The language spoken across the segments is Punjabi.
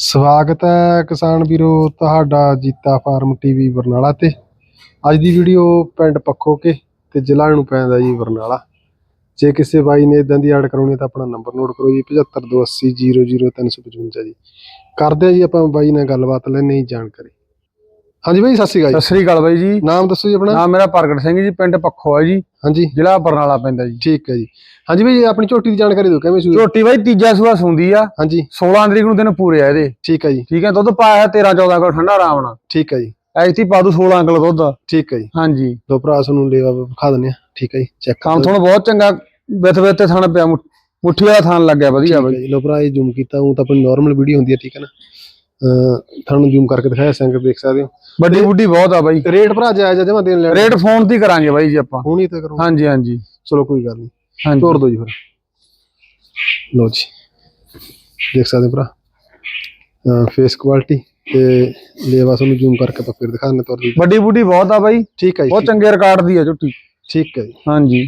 ਸਵਾਗਤ ਹੈ ਕਿਸਾਨ ਵੀਰੋ, ਤੁਹਾਡਾ ਜੀਤਾ ਫਾਰਮ ਟੀਵੀ ਬਰਨਾਲਾ ਤੇ। ਅੱਜ ਦੀ ਵੀਡੀਓ ਪਿੰਡ ਪੱਖੋਕੇ ਤੇ ਜ਼ਿਲ੍ਹਾ ਨੂੰ ਪੈਂਦਾ ਜੀ ਬਰਨਾਲਾ। ਜੇ ਕਿਸੇ ਬਾਈ ਨੇ ਇਦਾਂ ਦੀ ਐਡ ਕਰਾਉਣੀ ਹੈ ਤਾਂ ਆਪਣਾ ਨੰਬਰ ਨੋਟ ਕਰੋ ਜੀ 7528000355 ਜੀ। ਕਰਦੇ ਆ ਜੀ ਆਪਾਂ ਬਾਈ ਨਾਲ ਗੱਲਬਾਤ ਲੈਣੇ ਜਾਣਕਾਰੀ। ਹਾਂਜੀ ਬਾਈ ਸਤਿ ਸ਼੍ਰੀ ਅਕਾਲ ਸਤਿ ਸ੍ਰੀ ਅਕਾਲ ਬਾਈ ਜੀ। ਨਾਮ ਦੱਸੋ ਜੀ ਆਪਣਾ? ਨਾਮ ਮੇਰਾ ਪ੍ਰਗਟ ਸਿੰਘ ਜੀ ਪਿੰਡ ਪੱਖੋ ਹੈ ਜੀ। ਹਾਂਜੀ। ਜ਼ਿਲ੍ਹਾ ਬਰਨਾਲਾ ਪੈਂਦਾ ਜੀ। ਠੀਕ ਹੈ ਜੀ। ਹਾਂਜੀ ਬਾਈ ਆਪਣੀ ਝੋਟੀ ਦੀ ਜਾਣਕਾਰੀ ਦਿਓ ਕਿਵੇਂ ਸੂਈ? ਝੋਟੀ ਬਾਈ ਤੀਜਾ ਸੂਆ ਸੁੰਦੀ ਆ। ਹਾਂਜੀ। 16 ਤਰੀਕ ਨੂੰ ਦਿਨ ਪੂਰੇ ਆ ਇਹਦੇ। ਠੀਕ ਹੈ ਜੀ। ਠੀਕ ਹੈ ਦੁੱਧ ਪਾਇਆ 13 14 ਕਿਲੋ ਠੰਡਾ ਆਰਾਮ ਨਾਲ। ਠੀਕ ਹੈ ਜੀ। ਐਤੀ ਪਾ ਦੂ 16 ਕਿਲੋ ਦੁੱਧ। ਠੀਕ ਹੈ ਜੀ। ਹਾਂਜੀ। ਦੋ ਭਰਾ ਤੁਹਾਨੂੰ ਲੇਵਾ ਵਿਖਾ ਦਿੰਦੇ ਆ ਠੀਕ ਹੈ ਜੀ ਚੈੱਕ ਕੰਮ ਤੁਹਾਨੂੰ ਬਹੁਤ ਚੰਗਾ ਵਿਥ ਵਿਥ ਤੇ ਥਣ ਪਿਆ ਮੁੱਠੀ ਵਾਲਾ ਥਣ ਲੱਗਿਆ ਵਧੀਆ ਬਾਈ। ਲੋ ਭਰਾ ਇਹ ਜ਼ੂਮ ਕੀਤਾ ਉਹ ਤਾਂ ਆਪਣੀ ਨਾਰਮਲ ਵੀਡੀਓ ਹੁੰਦੀ ਹੈ ਠੀਕ ਹੈ ਨਾ। ਤੁਹਾਨੂੰ ਜ਼ੂਮ ਕਰਕੇ ਦਿਖਾਇਆ ਸੰਗ ਦੇਖ ਸਕਦੇ ਹੋ। ਵੱਡੀ ਬੁੱਢੀ ਬਹੁਤ ਆ ਬਾਈ। ਰੇਟ ਭਰਾ ਜਾਇਜ਼ ਜਮਾ ਦੇਣ ਲੈਣ ਰੇਟ ਫੋਨ ਤੇ ਹੀ ਕਰਾਂਗੇ ਬਾਈ ਜੀ ਆਪਾਂ। ਹੁਣੀ ਤਾਂ ਕਰੋ। ਹਾਂਜੀ ਹਾਂਜੀ। ਚਲੋ ਕੋਈ ਗੱਲ ਨਹੀਂ। ਤੋੜ ਦਿਓ ਜੀ ਫਿਰ। ਲੋ ਜੀ। ਦੇਖ ਸਕਦੇ ਹੋ ਭਰਾ। ਫੇਸ ਕੁਆਲਿਟੀ ਤੇ ਲੇਵਾ ਤੁਹਾਨੂੰ ਜ਼ੂਮ ਕਰਕੇ ਆਪਾਂ ਫਿਰ ਦਿਖਾਣੇ ਤੋੜ ਦੀ। ਵੱਡੀ ਬੁੱਢੀ ਬਹੁਤ ਆ ਬਾਈ। ਠੀਕ ਹੈ ਜੀ ਬਹੁਤ ਚੰਗੇ ਰਿਕਾਰਡ ਦੀ ਆ ਝੋਟੀ। ਠੀਕ ਹੈ ਜੀ। ਹਾਂਜੀ।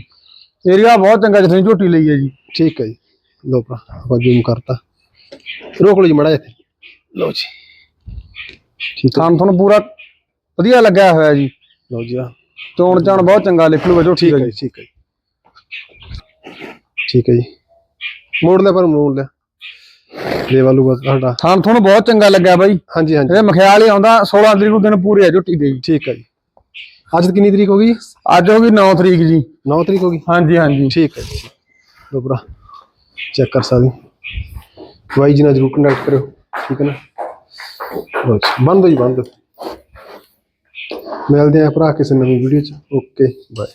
ਏਰੀਆ ਬਹੁਤ ਚੰਗਾ ਜਿੱਥੇ ਝੋਟੀ ਲਈ ਹੈ ਜੀ। ਠੀਕ ਹੈ ਜੀ। ਲੋ ਭਰਾ ਆਪਾਂ ਜ਼ੂਮ ਕਰਤਾ। ਰੋਕ ਲਓ ਜੀ ਮੜਾ ਇੱਥੇ। ਲੋ ਜੀ। ਠੀਕ ਹੈ ਤੁਹਾਨੂੰ ਪੂਰਾ ਵਧੀਆ ਲੱਗਿਆ ਹੋਇਆ ਜੀ। ਲੋ ਜੀ ਆ। ਚੋਣ ਚਾਣ ਬਹੁਤ ਚੰਗਾ ਨਿਕਲੂਗਾ ਝੋਟੀ ਠੀਕ ਦਾ ਹੈ ਜੀ। ਜੀ ਠੀਕ ਹੈ ਜੀ ਠੀਕ ਹੈ ਜੀ। ਮੋੜ ਲੈ ਪਰ ਮੋੜ ਲੈ ਲੈ ਵਾਲੂ ਬਸ ਤੁਹਾਡਾ ਥਣ ਤੁਹਾਨੂੰ ਬਹੁਤ ਚੰਗਾ ਲੱਗਿਆ ਬਾਈ। ਹਾਂਜੀ ਹਾਂਜੀ। ਇਹ ਮਖਿਆਲ ਹੀ ਆਉਂਦਾ 16 ਤਰੀਕ ਨੂੰ ਦਿਨ ਪੂਰੇ ਆ ਝੋਟੀ ਦੇ ਜੀ। ਠੀਕ ਹੈ ਜੀ। ਅੱਜ ਕਿੰਨੀ ਤਰੀਕ ਹੋ ਗਈ? ਅੱਜ ਹੋ ਗਈ 9 ਤਰੀਕ ਜੀ। 9 ਤਰੀਕ ਹੋ ਗਈ? ਹਾਂਜੀ ਹਾਂਜੀ। ਠੀਕ ਹੈ ਜੀ। ਲੋ ਭਰਾ ਚੈੱਕ ਕਰ ਸਕਦੇ। ਹੋ। ਬਾਈ ਜੀ ਨਾਲ ਜਰੂਰ ਕੰਟੈਕਟ ਕਰਿਓ। ਠੀਕ ਹੈ ਨਾ? ਬਸ ਬੰਦ ਹੋ ਜੀ, ਬੰਦ। ਮਿਲਦੇ ਆ ਭਰਾ ਕਿਸੇ ਨਵੀਂ ਵੀਡੀਓ ਚ। Okay bye